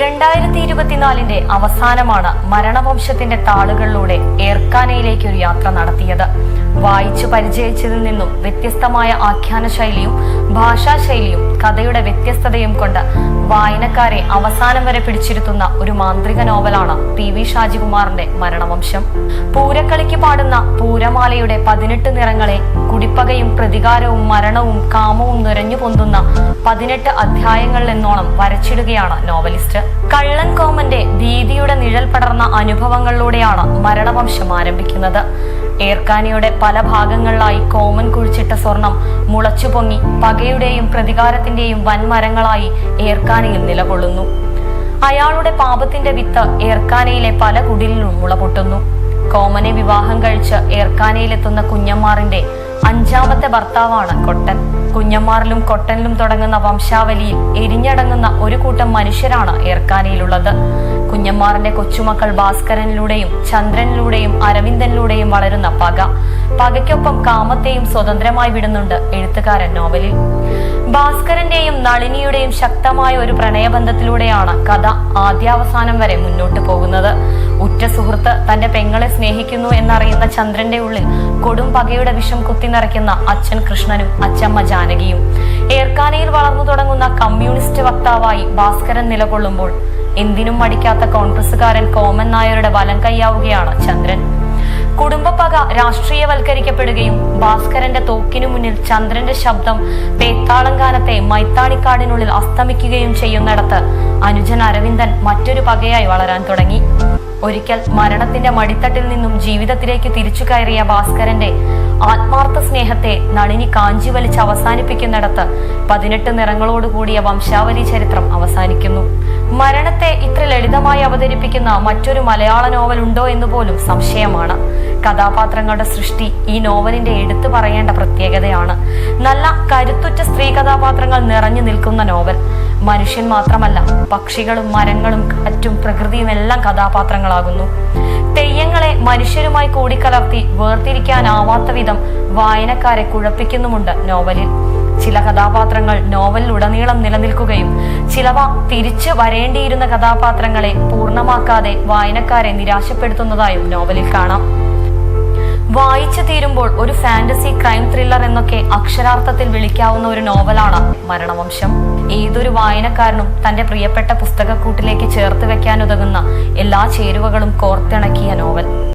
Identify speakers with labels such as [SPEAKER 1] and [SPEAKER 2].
[SPEAKER 1] രണ്ടായിരത്തി ഇരുപത്തിനാലിന്റെ അവസാനമാണ് മരണവംശത്തിന്റെ താളുകളിലൂടെ ഏർക്കാനയിലേക്ക് ഒരു യാത്ര നടത്തിയത്. വായിച്ചു പരിചയിച്ചതിൽ നിന്നും വ്യത്യസ്തമായ ആഖ്യാന ശൈലിയും ഭാഷാശൈലിയും കഥയുടെ വ്യത്യസ്തതയും കൊണ്ട് വായനക്കാരെ അവസാനം വരെ പിടിച്ചിരുത്തുന്ന ഒരു മാന്ത്രിക നോവലാണ് പി വി ഷാജികുമാറിന്റെ മരണവംശം. പൂരക്കളിക്ക് പാടുന്ന പൂരമാലയുടെ പതിനെട്ട് നിറങ്ങളെ കുടിപ്പകയും പ്രതികാരവും മരണവും കാമവും നിറഞ്ഞു പൊന്തുന്ന പതിനെട്ട് അധ്യായങ്ങളിൽ എന്നോണം വരച്ചിടുകയാണ് നോവലിസ്റ്റ്. കള്ളൻ കോമന്റെ ഭീതിയുടെ നിഴൽ പടർന്ന അനുഭവങ്ങളിലൂടെയാണ് മരണവംശം ആരംഭിക്കുന്നത്. ഏർക്കാനിയുടെ പല ഭാഗങ്ങളിലായി കോമൻ കുഴിച്ചിട്ട സ്വർണം മുളച്ചു പൊങ്ങി പകയുടെയും പ്രതികാരത്തിന്റെയും വൻമരങ്ങളായി ഏർക്കാനയിൽ നിലകൊള്ളുന്നു. അയാളുടെ പാപത്തിന്റെ വിത്ത് ഏർക്കാനയിലെ പല കുടിലിലും മുളപൊട്ടുന്നു കോമനെ വിവാഹം കഴിച്ച് ഏർക്കാനയിലെത്തുന്ന കുഞ്ഞമ്മാറിന്റെ അഞ്ചാമത്തെ ഭർത്താവാണ് കൊട്ടൻ. കുഞ്ഞന്മാരിലും കൊട്ടനിലും തുടങ്ങുന്ന വംശാവലിയിൽ എരിഞ്ഞടങ്ങുന്ന ഒരു കൂട്ടം മനുഷ്യരാണ് ഏർക്കാനയിലുള്ളത് കുഞ്ഞന്മാറിന്റെ കൊച്ചുമക്കൾ ഭാസ്കരനിലൂടെയും ചന്ദ്രനിലൂടെയും അരവിന്ദനിലൂടെയും വളരുന്ന പക. പകയ്ക്കൊപ്പം കാമത്തെയും സ്വതന്ത്രമായി വിടുന്നുണ്ട് എഴുത്തുകാരൻ നോവലിൽ. ഭാസ്കരന്റെയും നളിനിയുടെയും ശക്തമായ ഒരു പ്രണയബന്ധത്തിലൂടെയാണ് കഥ ആദ്യാവസാനം വരെ മുന്നോട്ട് പോകുന്നത്. ഉറ്റ സുഹൃത്ത് തന്റെ പെങ്ങളെ സ്നേഹിക്കുന്നു എന്നറിയുന്ന ചന്ദ്രന്റെ ഉള്ളിൽ കൊടും പകയുടെ വിഷം കുത്തി നിറയ്ക്കുന്ന അച്ഛൻ കൃഷ്ണനും അച്ഛമ്മ ജാനകിയും. ഏർക്കാനയിൽ വളർന്നു തുടങ്ങുന്ന കമ്മ്യൂണിസ്റ്റ് വക്താവായി ഭാസ്കരൻ നിലകൊള്ളുമ്പോൾ എന്തിനും മടിക്കാത്ത കോൺഗ്രസുകാരൻ കോമൻ നായരുടെ വലം കൈയാവുകയാണ് ചന്ദ്രൻ. കുടുംബപ്പക രാഷ്ട്രീയവൽക്കരിക്കപ്പെടുകയും ഭാസ്കരന്റെ തോക്കിനു മുന്നിൽ ചന്ദ്രന്റെ ശബ്ദം പേത്താളങ്കാനത്തെ മൈത്താണിക്കാടിനുള്ളിൽ അസ്തമിക്കുകയും ചെയ്യുന്നിടത്ത് അനുജൻ അരവിന്ദൻ മറ്റൊരു പകയായി വളരാൻ തുടങ്ങി. ഒരിക്കൽ മരണത്തിന്റെ മടിത്തട്ടിൽ നിന്നും ജീവിതത്തിലേക്ക് തിരിച്ചു കയറിയ ഭാസ്കരന്റെ ആത്മാർത്ഥ സ്നേഹത്തെ നളിനി കാഞ്ചി വലിച്ച് അവസാനിപ്പിക്കുന്നിടത്ത് പതിനെട്ട് നിറങ്ങളോടുകൂടിയ വംശാവലി ചരിത്രം അവസാനിക്കുന്നു. മരണത്തെ ഇത്ര ലളിതമായി അവതരിപ്പിക്കുന്ന മറ്റൊരു മലയാള നോവൽ ഉണ്ടോ എന്ന് പോലും സംശയമാണ്. കഥാപാത്രങ്ങളുടെ സൃഷ്ടി ഈ നോവലിന്റെ എടുത്തു പറയേണ്ട പ്രത്യേകതയാണ്. നല്ല കരുത്തുറ്റ സ്ത്രീ കഥാപാത്രങ്ങൾ നിറഞ്ഞു നിൽക്കുന്ന നോവൽ. മനുഷ്യൻ മാത്രമല്ല പക്ഷികളും മരങ്ങളും കാറ്റും പ്രകൃതിയും എല്ലാം കഥാപാത്രങ്ങളാകുന്നു. തെയ്യങ്ങളെ മനുഷ്യരുമായി കൂടിക്കലർത്തി വേർതിരിക്കാനാവാത്ത വിധം വായനക്കാരെ കുഴപ്പിക്കുന്നുമുണ്ട് നോവലിൽ. ചില കഥാപാത്രങ്ങൾ നോവലിലുടനീളം നിലനിൽക്കുകയും ചിലവ തിരിച്ചു വരേണ്ടിയിരുന്ന കഥാപാത്രങ്ങളെ പൂർണമാക്കാതെ വായനക്കാരെ നിരാശപ്പെടുത്തുന്നതായും നോവലിൽ കാണാം. വായിച്ചു തീരുമ്പോൾ ഒരു ഫാന്റസി ക്രൈം ത്രില്ലർ എന്നൊക്കെ അക്ഷരാർത്ഥത്തിൽ വിളിക്കാവുന്ന ഒരു നോവലാണ് മരണവംശം. ഏതൊരു വായനക്കാരനും തന്റെ പ്രിയപ്പെട്ട പുസ്തകക്കൂട്ടിലേക്ക് ചേർത്ത് വെക്കാനുതകുന്ന എല്ലാ ചേരുവകളും കോർത്തിണക്കിയ നോവൽ.